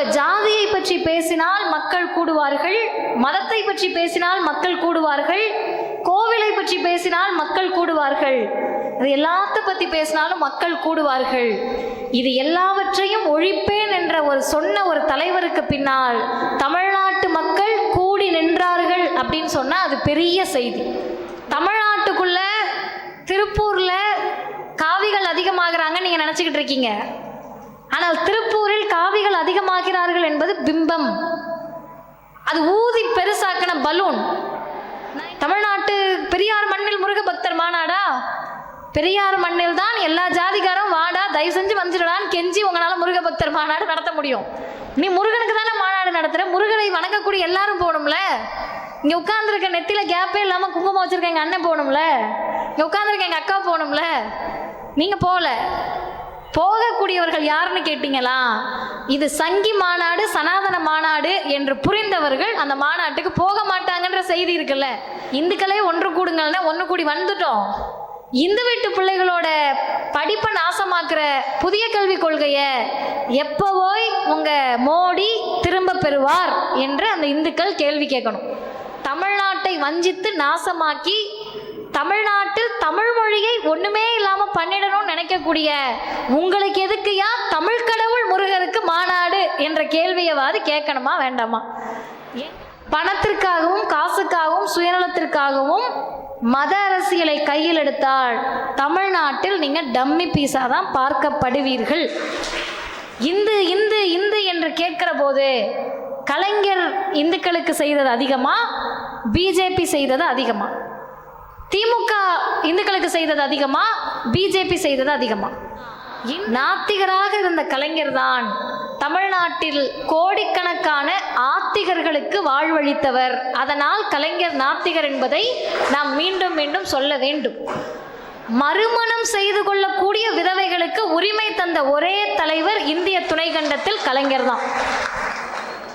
அப்ப ஜாதியை பற்றி பேசினால் மக்கள் கூடுவார்கள் மதத்தை பற்றி பேசினால் மக்கள் கூடுவார்கள் கோவிலை பற்றி பேசினால் மக்கள் கூடுவார்கள். இது எல்லாத்த பத்தி பேசினாலும் மக்கள் கூடுவார்கள். இது எல்லாவற்றையும் ஒழிப்பேன் என்ற ஒரு சொன்ன ஒரு தலைவருக்கு பின்னால் தமிழ்நாட்டு மக்கள் கூடி நின்றார்கள் அப்படின்னு சொன்னா அது பெரிய செய்தி. தமிழ்நாட்டுக்குள்ள திருப்பூர்ல காவிகள் அதிகமாகறாங்கன்னு நீங்க நினைச்சுக்கிட்டு இருக்கீங்க. ஆனால் திருப்பூரில் காவி அதிகமாகிறார்கள் பிம்பம். அது ஊதி பெருசாக்கின பலூன். தமிழ்நாட்டு பெரியார் மண்ணில் முருக பக்தர் மாநாடா? பெரியார் மண்ணில் தான் எல்லா ஜாதிகாரும் வாடா தயவு செஞ்சு வந்துடுடான்னு கெஞ்சி உங்களால் முருக பக்தர் மாநாடு நடத்த முடியும். நீ முருகனுக்கு தானே மாநாடு நடத்துற? முருகனை வணங்கக்கூடிய எல்லாரும் போகணும்ல? இங்கே உட்காந்துருக்க நெத்தியில் கேப்பே இல்லாமல் குங்குமம் வச்சுருக்க எங்கள் அண்ணன் போகணும்ல? இங்கே உட்காந்துருக்க எங்கள் அக்கா போகணும்ல? நீங்க போகல. போகக்கூடியவர்கள் யாருன்னு கேட்டீங்களா? இது சங்கி மாநாடு சனாதன மாநாடு என்று புரிந்தவர்கள் அந்த மாநாட்டுக்கு போக மாட்டாங்கன்ற செய்தி இருக்குல்ல. இந்துக்களே ஒன்று கூடுங்கள்னா ஒன்று கூடி வந்துட்டோம். இந்து வீட்டு பிள்ளைகளோட படிப்பை நாசமாக்குற புதிய கல்விக் கொள்கையை எப்போ போய் உங்க மோடி திரும்ப பெறுவார் என்று அந்த இந்துக்கள் கேள்வி கேட்கணும். தமிழ்நாட்டை வஞ்சித்து நாசமாக்கி தமிழ்நாட்டில் தமிழ் மொழியை ஒண்ணுமே இல்லாம பண்ணிடணும் நினைக்கக்கூடிய உங்களுக்கு எதுக்குயா தமிழ் கடவுள் முருகருக்கு மாநாடு என்ற கேள்வியவாது கேட்கணுமா வேண்டாமா? பணத்திற்காகவும் காசுக்காகவும் சுயநலத்திற்காகவும் மத அரசியலை கையில் எடுத்தால் தமிழ்நாட்டில் நீங்கள் டம்மி பீஸா தான் பார்க்கப்படுவீர்கள். இந்து இந்து இந்து என்று கேட்கிற போது கலைஞர் இந்துக்களுக்கு செய்தது அதிகமா? பிஜேபி செய்தது அதிகமா? திமுக இந்துக்களுக்கு செய்தது அதிகமா? பிஜேபி செய்தது அதிகமா? நாத்திகராக இருந்த கலைஞர் தான் தமிழ்நாட்டில் கோடிக்கணக்கான ஆத்திகர்களுக்கு வாழ்வளித்தவர் அதனால் கலைஞர் நாத்திகர் என்பதை நாம் மீண்டும் மீண்டும் சொல்ல வேண்டும். மறுமணம் செய்து கொள்ளக்கூடிய விதவைகளுக்கு உரிமை தந்த ஒரே தலைவர் இந்திய துணைக்கண்டத்தில் கலைஞர் தான்.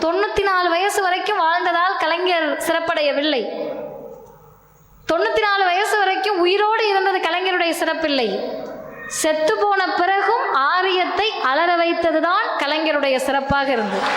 தொண்ணூத்தி நாலு வயசு வரைக்கும் வாழ்ந்ததால் கலைஞர் சிறப்படையவில்லை. தொண்ணூற்றி நாலு வயசு வரைக்கும் உயிரோடு இருந்தது கலைஞருடைய சிறப்பில்லை. செத்து போன பிறகும் ஆரியத்தை அலற வைத்ததுதான் கலைஞருடைய சிறப்பாக இருந்தது.